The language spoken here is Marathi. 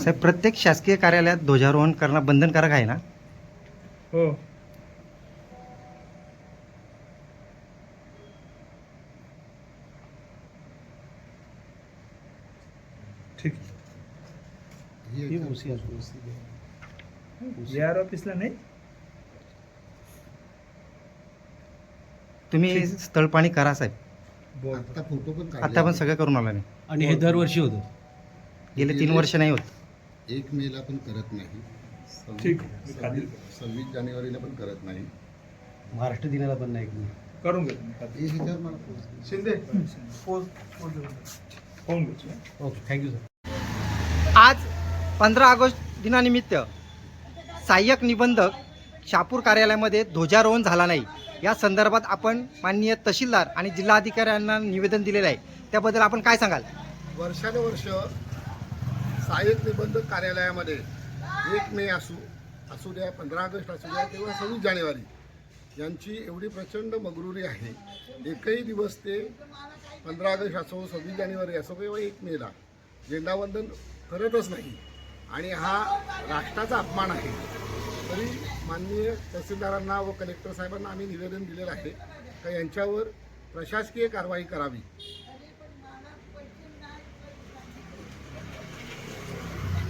साहेब प्रत्येक शासकीय कार्यालयात ध्वजारोहण करणं बंधनकारक आहे ना? हो. ठीक. ए आर ऑफिसला नाही? तुम्ही स्थळपाणी करा साहेब. बोल आता फोटो पण काढले आता पण सगळं करून आला नाही. आणि हे दरवर्षी होतं. गेले तीन वर्ष नाही होत. एक मेला पण करत नाही. सव्वीस- ठीक. खात्री सव्वीस सव्वीस जानेवारीला पण करत नाही. महाराष्ट्र दिनाला पण नाही करून घेतो मी खात्री. हे ह्याच्यावर मला पोस्ट- शिंदे. घेतो ओके थँक्यू सर आज पंधरा ऑगस्ट दिनानिमित्त सहाय्यक निबंधक शापूर कार्यालयामध्ये ध्वजारोहण झाला नाही. या संदर्भात आपण माननीय तहसीलदार आणि जिल्हाधिकाऱ्यांना निवेदन दिलेलं आहे. त्याबद्दल आपण काय सांगाल? वर्षानुवर्ष सहाय्यक निबंधक कार्यालयामध्ये एक मे असू असू द्या पंधरा ऑगस्ट असू द्या किंवा सव्वीस जानेवारी यांची एवढी प्रचंड मगरुरी आहे. एकही दिवस ते पंधरा ऑगस्ट असो सव्वीस जानेवारी असो किंवा एक मेला झेंडावंदन करतच नाही. आणि हा राष्ट्राचा अपमान आहे. तरी माननीय तहसीलदारांना व कलेक्टर साहेबांना आम्ही निवेदन दिलेलं आहे का यांच्यावर प्रशासकीय कारवाई करावी?